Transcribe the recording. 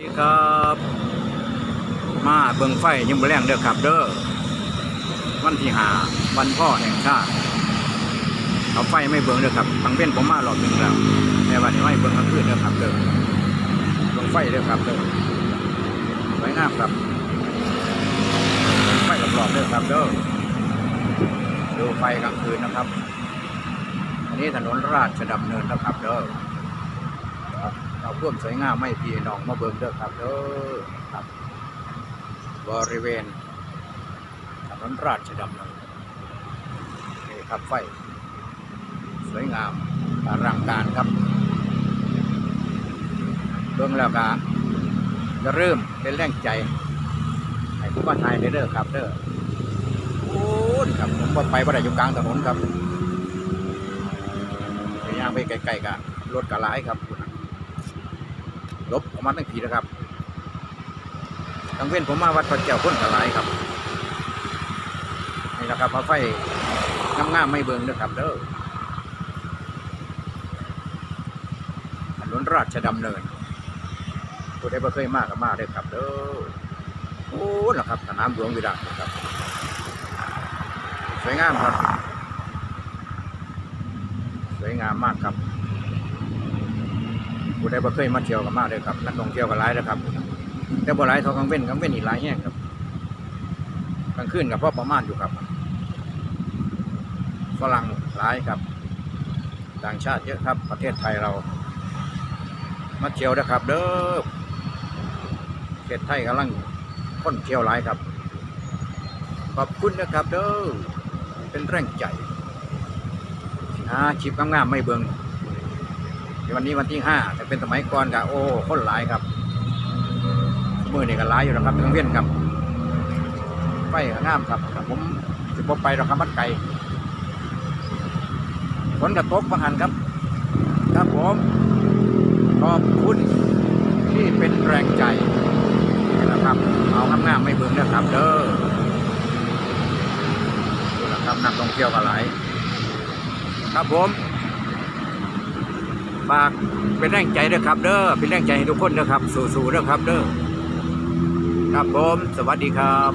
ดีครับ มาเบิ่งไฟยังบ่แรงเด้อครับเด้อวันที่หาวันพ่อแห่งชาติเอาไฟไม่เบิ่งเด้อครับทางเว้นผมมารอบหนึ่งแล้วแต่วันนี้ไม่เบิ่งกลางคืนเด้อครับเด้อเบิ่งไฟเด้อครับเด้อสวยงาครับไฟรอบๆเด้อครับเด้อดูไฟกลางคืนนะครับ อันนี้ถนนราชดำเนินนะครับเด้อ เราเพิ่มสวยงามไม่พี่น้องมาเบิ่งเด้อครับเด้อครับ บริเวณถนนราชดำเนินนี่ครับไฟ สวยงามอลังการครับเบิ่งแล้วก็จะเริ่มเป็นแรงใจให้ผู้บ้านไทยเด้อครับเด้อโอ้ครับผมบ่ไปบ่ได้อยู่กลางถนนครับไปย่างไปไกลๆกันรถกระหลครับ ลบออกมาตั้งทีนะครับทางเว้นผมมาวัดพระเจ้าพ้นกระไรครับนี่แหละครับพระไฟงามๆไม่เบิ่งนะครับเด้อถนนราชดำเนินผู้ใดบ่เคยมากก็มาได้อครับเด้อโอ้ล่ะครับสนามหลวงวิดาครับสวยงามครับ สวยงามมากครับ ผู้ใดบ่เคยมาเที่ยวกับมาเลยครับนักท่องเที่ยวก็หลายนะครับ แต่บ่หลายเท่ากลางเว้นกลางเว้นอีกหลายแห่งครับกลางคืนกับพ่อประมาณอยู่ครับฝรั่งหลายครับ ต่างชาติเยอะครับ ประเทศไทยเรา มาเที่ยวนะครับ เด้อประเทศไทยกำลังคนเที่ยวหลายครับ ขอบคุณนะครับ เด้อเป็นแรงใจหาชิปงามๆไม่เบิง วันนี้วันที่ห้าแต่เป็นสมัยก่อนกะโอ้คนหลายครับมือนี่ก็หลายอยู่นะครับทั้งเวียนครับไฟก็งามครับแต่ผมสิบไปเราคำมัดไก่ฝนกระตกบางหันครับครับผมขอบคุณที่เป็นแรงใจนะครับ เอางามๆไม่เบิ่งนะครับ เด้อนะครับนักท่องเที่ยวก็หลายครับผม ฝากเป็นแรงใจด้วยครับเด้อเป็นแรงใจให้ทุกคนนะครับ สู้ๆด้อครับเด้อครับผม สวัสดีครับ